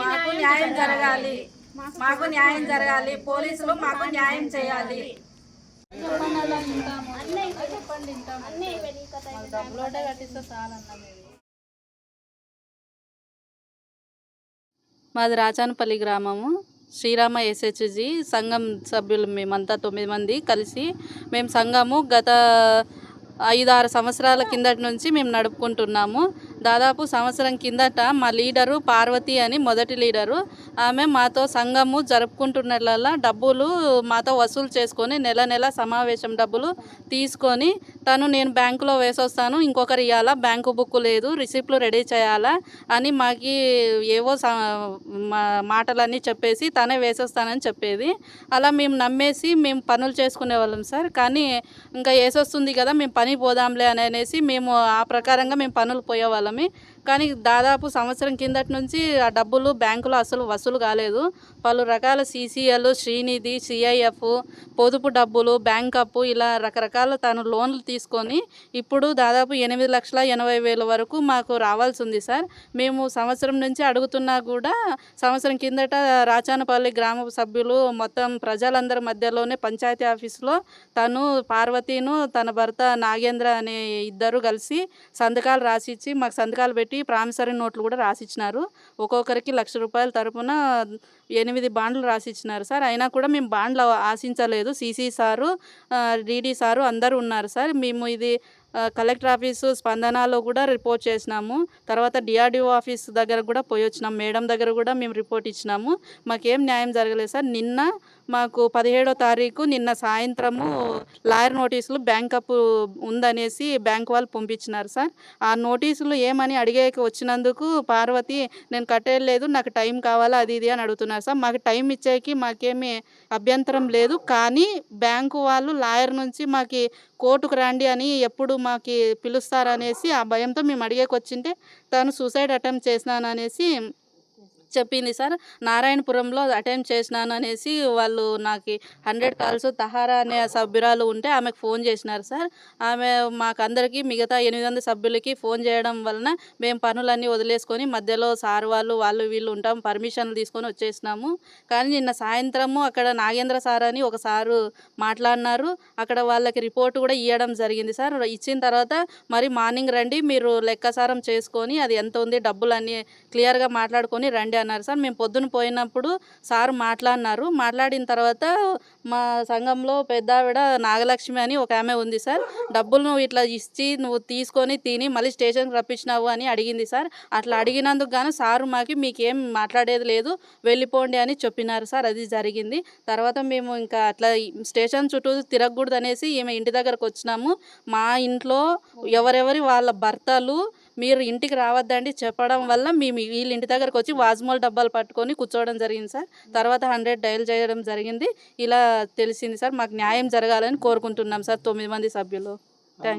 మాకు న్యాయం జరగాలి. మాకు న్యాయం జరగాలి. పోలీసులు మాకు న్యాయం చేయాలి. మాది రాజానపల్లి గ్రామము. శ్రీరామ ఎస్హెచ్జి సంఘం సభ్యులు మేమంతా తొమ్మిది మంది కలిసి మేము సంఘము గత ఐదు ఆరు సంవత్సరాల కిందటి నుంచి మేము నడుపుకుంటున్నాము. దాదాపు సంవత్సరం కిందట మా లీడరు పార్వతి అని మొదటి లీడరు. ఆమె మాతో సంఘము జరుపుకుంటున్నట్లల్లా డబ్బులు మాతో వసూలు చేసుకొని నెల నెల సమావేశం డబ్బులు తీసుకొని తను నేను బ్యాంకులో వేసొస్తాను ఇంకొకరు ఇవ్వాలా బ్యాంకు బుక్ లేదు రిసిప్ట్లు రెడీ చేయాలా అని మాకి ఏవో మా మాటలన్నీ చెప్పేసి తనే వేసేస్తానని చెప్పేది. అలా మేము నమ్మేసి మేము పనులు చేసుకునే వాళ్ళం సార్. కానీ ఇంకా వేసొస్తుంది కదా మేము పని పోదాంలే అని అనేసి మేము ఆ ప్రకారంగా మేము పనులు పోయేవాళ్ళం. వాళ్ళమే కానీ దాదాపు సంవత్సరం కిందటి నుంచి ఆ డబ్బులు బ్యాంకులో అసలు వసూలు కాలేదు. పలు రకాల సీసీఎల్ శ్రీనిధి సిఐఎఫ్ పొదుపు డబ్బులు బ్యాంక్ అప్పు ఇలా రకరకాల తను లోన్లు తీసుకొని ఇప్పుడు దాదాపు ఎనిమిది లక్షల ఎనభై వేల వరకు మాకు రావాల్సి ఉంది సార్. మేము సంవత్సరం నుంచి అడుగుతున్నా కూడా సంవత్సరం కిందట రాచానపల్లి గ్రామ సభ్యులు మొత్తం ప్రజలందరి మధ్యలోనే పంచాయతీ ఆఫీసులో తను పార్వతీను తన భర్త నాగేంద్ర అనే ఇద్దరు కలిసి సంతకాలు రాసిచ్చి మాకు సంతకాలు పెట్టి ప్రామిసరీ నోట్లు కూడా రాసిచ్చినారు. ఒక్కొక్కరికి లక్ష రూపాయల తరపున ఎనిమిది బాండ్లు రాసిచ్చినారు సార్. అయినా కూడా మేము బాండ్లు ఆశించలేదు. సీసీ సారు డీడీ సారు అందరూ ఉన్నారు సార్. మేము ఇది కలెక్టర్ ఆఫీసు స్పందనలో కూడా రిపోర్ట్ చేసినాము. తర్వాత డిఆర్డిఓ ఆఫీస్ దగ్గర కూడా పోయి వచ్చినాం. మేడం దగ్గర కూడా మేము రిపోర్ట్ ఇచ్చినాము. మాకేం న్యాయం జరగలేదు సార్. నిన్న మాకు పదిహేడో తారీఖు నిన్న సాయంత్రము లాయర్ నోటీసులు బ్యాంక్ అప్ ఉందనేసి బ్యాంక్ వాళ్ళు పంపించినారు సార్. ఆ నోటీసులు ఏమని అడిగేకి వచ్చినందుకు పార్వతి నేను కట్టేయలేదు నాకు టైం కావాలా అది ఇది అని అడుగుతున్నారు సార్ మాకు టైం ఇచ్చేకి మాకేమీ అభ్యంతరం లేదు. కానీ బ్యాంకు వాళ్ళు లాయర్ నుంచి మాకు కోర్టుకు రండి అని ఎప్పుడు మాకు పిలుస్తారనేసి ఆ భయంతో మేము అడిగేకి వచ్చింటే తను సూసైడ్ అటెంప్ట్ చేసినాను అనేసి చెప్పింది సార్ నారాయణపురంలో అటెంప్ట్ చేసినాను అనేసి వాళ్ళు నాకు హండ్రెడ్ కాల్స్ తహారా అనే సభ్యురాలు ఉంటే ఆమెకు ఫోన్ చేసినారు సార్ ఆమె మాకందరికీ మిగతా ఎనిమిది వందల సభ్యులకి ఫోన్ చేయడం వలన మేము పనులన్నీ వదిలేసుకొని మధ్యలో సార్ వాళ్ళు వాళ్ళు వీళ్ళు ఉంటాం పర్మిషన్లు తీసుకొని వచ్చేసినాము. కానీ నిన్న సాయంత్రము అక్కడ నాగేంద్ర సార్ అని ఒక సారు మాట్లాడినారు. అక్కడ వాళ్ళకి రిపోర్ట్ కూడా ఇవ్వడం జరిగింది సార్. ఇచ్చిన తర్వాత మరి మార్నింగ్ రండి మీరు లెక్కసారం చేసుకొని అది ఎంత ఉంది డబ్బులు అన్నీ క్లియర్గా మాట్లాడుకొని రండి అన్నారు సార్. మేము పొద్దున పోయినప్పుడు సార్ మాట్లాడినారు. మాట్లాడిన తర్వాత మా సంఘంలో పెద్ద ఆవిడ నాగలక్ష్మి అని ఒక ఆమె ఉంది సార్. డబ్బులు నువ్వు ఇట్లా ఇచ్చి నువ్వు తీసుకొని తిని మళ్ళీ స్టేషన్కి రప్పించినావు అని అడిగింది సార్. అట్లా అడిగినందుకు గాను సారు మాకు మీకేం మాట్లాడేది లేదు. వెళ్ళిపోండి అని చెప్పినారు సార్. అది జరిగింది. తర్వాత మేము ఇంకా అట్లా స్టేషన్ చుట్టూ తిరగకూడదు అనేసి ఈమె ఇంటి దగ్గరకు వచ్చినాము. మా ఇంట్లో ఎవరెవరి వాళ్ళ భర్తలు మీరు ఇంటికి రావద్దండి చెప్పడం వల్ల మేము వీళ్ళ ఇంటి దగ్గరకు వచ్చి వాజ్మోల్ డబ్బాలు పట్టుకొని కూర్చోవడం జరిగింది సార్. తర్వాత హండ్రెడ్ డయల్ చేయడం జరిగింది. ఇలా తెలిసింది సార్. మాకు న్యాయం జరగాలని కోరుకుంటున్నాం సార్ తొమ్మిది మంది సభ్యులు. థ్యాంక్